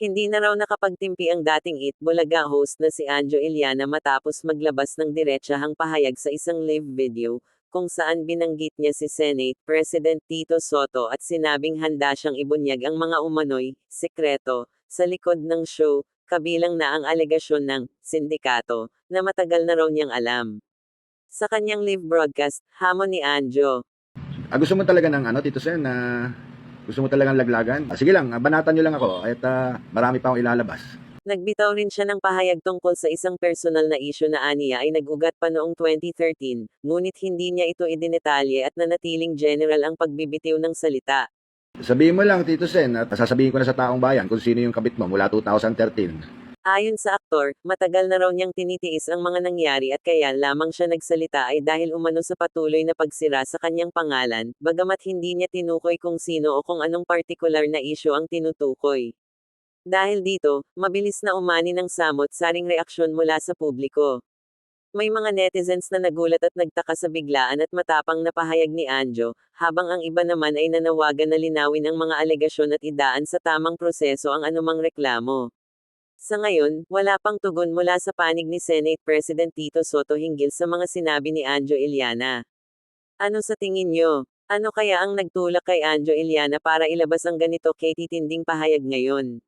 Hindi na raw nakapagtimpi ang dating It Bulaga host na si Anjo Iliana matapos maglabas ng diretsahang pahayag sa isang live video, kung saan binanggit niya si Senate President Tito Soto at sinabing handa siyang ibunyag ang mga umano'y, sekreto, sa likod ng show, kabilang na ang alegasyon ng sindikato, na matagal na raw niyang alam. Sa kanyang live broadcast, hamon ni Anjo, Ah, gusto mo talaga ng ano, Tito Sen, na gusto mo talagang laglagan? Ah, sige lang, ah, banatan nyo lang ako at ah, marami pa akong ilalabas. Nagbitaw rin siya ng pahayag tungkol sa isang personal na isyu na aniya ay nag-ugat pa noong 2013, ngunit hindi niya ito idinetalye at nanatiling general ang pagbibitiw ng salita. Sabihin mo lang, Tito Sen, at sasabihin ko na sa taong bayan kung sino yung kabit mo mula 2013. Ayon sa aktor, matagal na raw niyang tinitiis ang mga nangyari at kaya lamang siya nagsalita ay dahil umano sa patuloy na pagsira sa kanyang pangalan, bagamat hindi niya tinukoy kung sino o kung anong partikular na isyu ang tinutukoy. Dahil dito, mabilis na umani ng samot-saring reaksyon mula sa publiko. May mga netizens na nagulat at nagtaka sa biglaan at matapang na pahayag ni Anjo, habang ang iba naman ay nanawagan na linawin ang mga alegasyon at idaan sa tamang proseso ang anumang reklamo. Sa ngayon, wala pang tugon mula sa panig ni Senate President Tito Soto hinggil sa mga sinabi ni Anjo Iliana. Ano sa tingin nyo? Ano kaya ang nagtulak kay Anjo Iliana para ilabas ang ganito kay titinding pahayag ngayon?